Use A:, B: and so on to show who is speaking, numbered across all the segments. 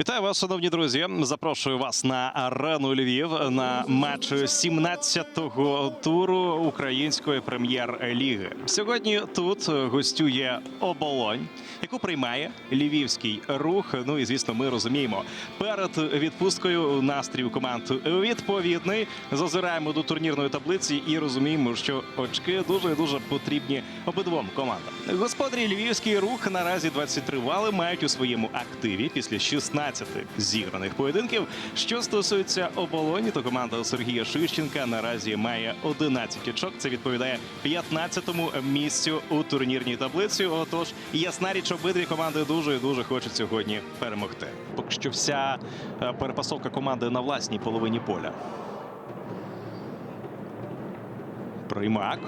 A: Вітаю вас, шановні друзі. Запрошую вас на арену Львів на матч 17-го туру української прем'єр-ліги. Сьогодні тут гостює оболонь, яку приймає львівський рух. Ну і звісно, ми розуміємо. Перед відпусткою настрій у команд відповідний. Зазираємо до турнірної таблиці і розуміємо, що очки дуже дуже потрібні обидвом командам. Господарі львівський рух наразі 23 вали мають у своєму активі після 16 зіграних поєдинків. Що стосується оболоні, то команда Сергія Шищенка наразі має 11 очок. Це відповідає 15-му місцю у турнірній таблиці. Отож, ясна річ, обидві команди дуже і дуже хочуть сьогодні перемогти. Поки що вся е, перепасовка команди на власній половині поля. Примак.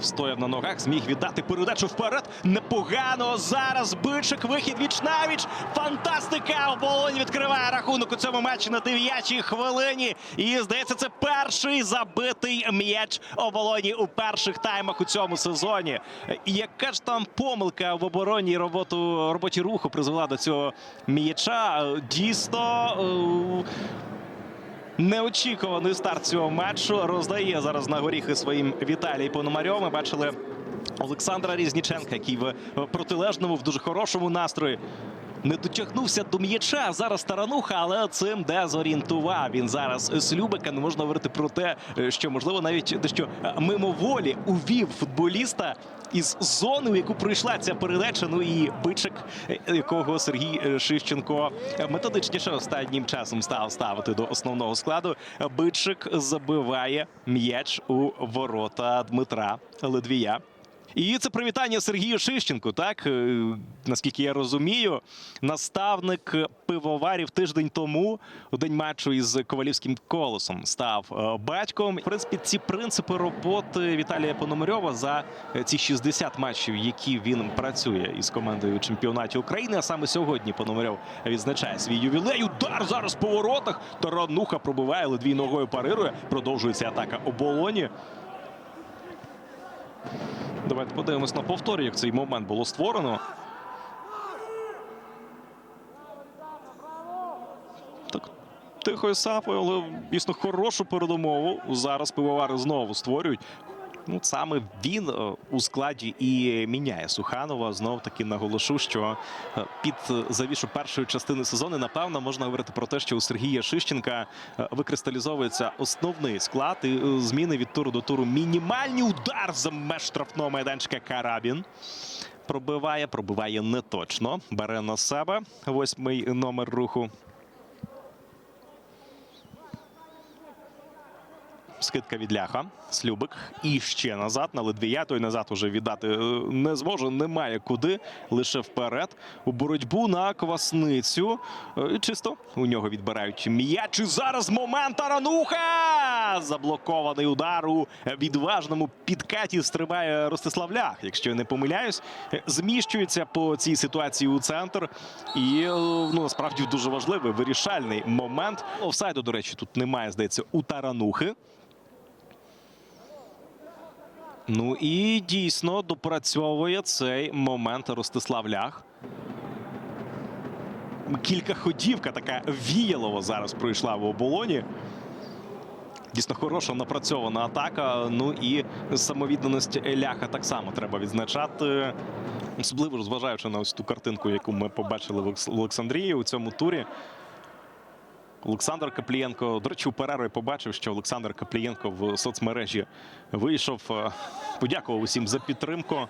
A: Стояв на ногах, зміг віддати передачу вперед. Непогано. Зараз бичик. Вихід віч навіч. Фантастика! Оболонь відкриває рахунок у цьому матчі на 9-й хвилині. І здається, це перший забитий м'яч оболоні у перших таймах у цьому сезоні. Яка ж там помилка в обороні роботу роботі руху призвела до цього м'яча? Дійсно. Неочікуваний старт цього матчу роздає зараз на горіхи своїм Віталій Пономарьов. Ми бачили Олександра Різніченка, який в протилежному, в дуже хорошому настрої. Не дотягнувся до м'яча. Зараз тарануха, але цим дезорієнтував. Він зараз Слюбика. Не можна говорити про те, що можливо навіть дещо мимоволі увів футболіста із зони, у яку пройшла ця передача. Ну і бичик, якого Сергій е, Шищенко методичніше останнім часом став ставити до основного складу. Бичик забиває м'яч у ворота Дмитра Ледвія. І це привітання Сергію Шищенку. Так Е, наскільки я розумію, наставник пивоварів тиждень тому у день матчу із ковалівським колосом став е, батьком. В принципі, ці принципи роботи Віталія Пономарьова за е, ці 60 матчів, які він працює із командою у чемпіонаті України. А саме сьогодні Пономарьов відзначає свій ювілей. Удар зараз по воротах. Тарануха пробиває, ледвій ногою парирує. Продовжується атака оболоні. Давайте подивимось на повторі, як цей момент було створено. Так, тихою сапою, але дійсно хорошу передумову. Зараз пивовари знову створюють. Ну, саме він е, у складі і міняє Суханова. Знов таки наголошу, що е, під завішу першої частини сезону, напевно, можна говорити про те, що у Сергія Шищенка е, викристалізовується основний склад і е, зміни від туру до туру. Мінімальний удар за меж штрафного майданчика Карабін. Пробиває, пробиває неточно. Бере на себе восьмий номер руху. Скидка від ляха. Слюбик. І ще назад на Ледвія. Той назад уже віддати е, не зможе. Немає куди. Лише вперед. У боротьбу на квасницю. Е, Чисто у нього відбирають м'яч. І зараз момент Тарануха! Заблокований удар у відважному підкаті стрибає Ростислав Лях. Якщо я не помиляюсь, Е, зміщується по цій ситуації у центр. І ну насправді дуже важливий вирішальний момент. Офсайду, до речі, тут немає, здається, у Таранухи. Ну і дійсно допрацьовує цей момент Ростислав Лях. Кілька ходівка така віялова зараз пройшла в оболоні. Дійсно хороша напрацьована атака. Ну і самовідданість Ляха так само треба відзначати. Особливо ж зважаючи на ось ту картинку, яку ми побачили в Олександрії у цьому турі. Олександр Каплієнко, до речі, у перерві побачив, що Олександр Каплієнко в соцмережі вийшов, е, подякував усім за підтримку.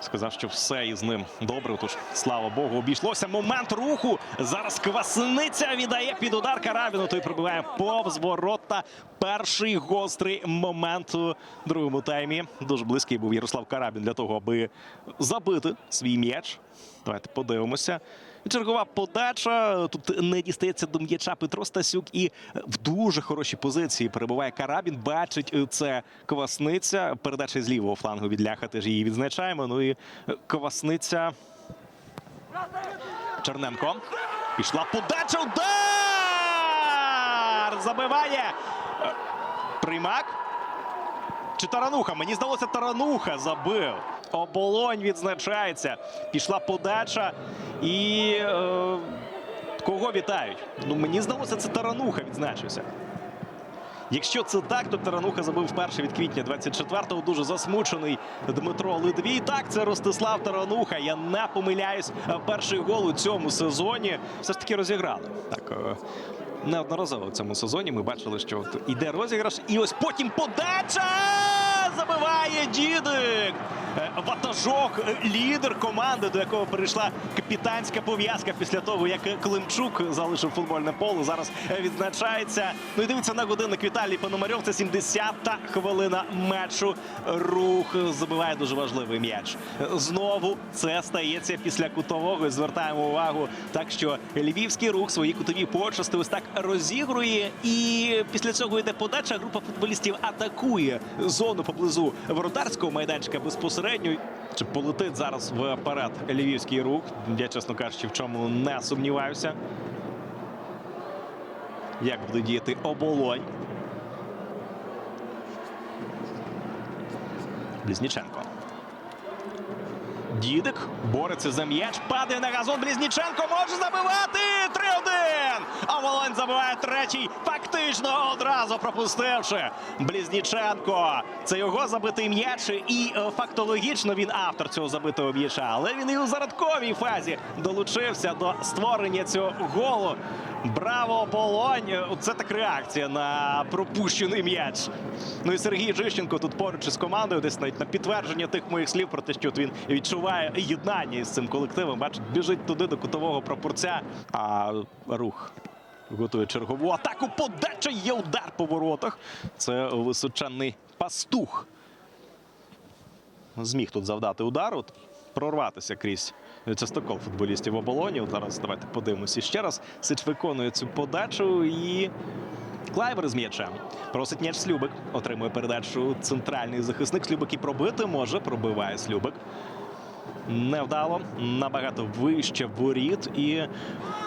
A: Сказав, що все із ним добре. Тож, слава Богу, обійшлося. Момент руху. Зараз квасниця віддає під удар Карабіну. Той пробиває повз ворота. Перший гострий момент у другому таймі. Дуже близький був Ярослав Карабін для того, аби забити свій м'яч. Давайте подивимося. Чергова подача. Тут не дістається до м'яча Петро Стасюк і в дуже хорошій позиції перебуває Карабін. Бачить це Квасниця. Передача з лівого флангу від Ляха теж її відзначаємо. Ну і Квасниця. Черненко. Пішла подача. Удар! Забиває. Примак. Чи Тарануха? Мені здалося, Тарануха забив. Оболонь відзначається. Пішла подача і. Е, кого вітають? Ну, мені здалося, це Тарануха відзначився. Якщо це так, то Тарануха забив вперше від квітня 24-го. Дуже засмучений Дмитро Литвій. Так, це Ростислав Тарануха. Я не помиляюсь. Е, Перший гол у цьому сезоні все ж таки розіграли. Так, е, неодноразово в цьому сезоні ми бачили, що іде розіграш, і ось потім подача! Забиває Дідик! Е, Ватажок, е, лідер команди, до якого перейшла капітанська пов'язка після того, як Климчук залишив футбольне поле. Зараз е, відзначається. Ну і дивиться на годинник Віталій Пономарьов. Це 70-та хвилина матчу. Рух забиває дуже важливий м'яч. Знову це стається після кутового. Звертаємо увагу, так що львівський рух свої кутові почасти ось так розігрує. І після цього йде подача. Група футболістів атакує зону поблизу воротарського майданчика безпосередньо. Чи полетить зараз вперед львівський рух? Я, чесно кажучи, в чому не сумніваюся. Як буде діяти оболонь? Близніченко. Дідик бореться за м'яч, падає на газон. Близніченко може забивати 3-1. А Волонь забиває третій, фактично одразу пропустивши. Близніченко. Це його забитий м'яч, і е, фактологічно він автор цього забитого м'яча. Але він і у зародковій фазі долучився до створення цього голу. Браво, Полонь! Це так реакція на пропущений м'яч. Ну і Сергій Жищенко тут поруч із командою, десь навіть на підтвердження тих моїх слів про те, що він відчуває єднання із цим колективом. Бачить, біжить туди до кутового прапорця. А рух готує чергову атаку. Подача є удар по воротах. Це височенний пастух. Зміг тут завдати удар. От прорватися крізь частокол футболістів оболоні. Зараз давайте подивимося ще раз. Сич виконує цю подачу і. Клайвер з м'ячем. Просить м'яч Слюбик. Отримує передачу центральний захисник. Слюбик і пробити може. Пробиває Слюбик. Невдало. Набагато вище воріт. І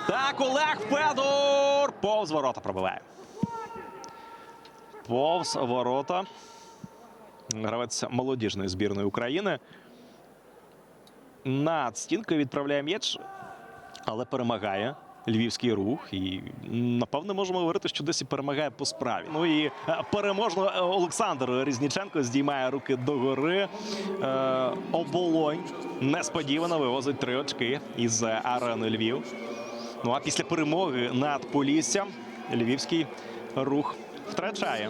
A: так, Олег Федор повз ворота пробиває. Повз ворота. Гравець молодіжної збірної України. Над стінкою відправляє м'яч, але перемагає львівський рух. І напевне можемо говорити, що десь і перемагає по справі. Ну і е, переможно е, Олександр Різніченко здіймає руки догори. Е, оболонь несподівано вивозить три очки із арени Львів. Ну а після перемоги над Поліссям львівський рух втрачає.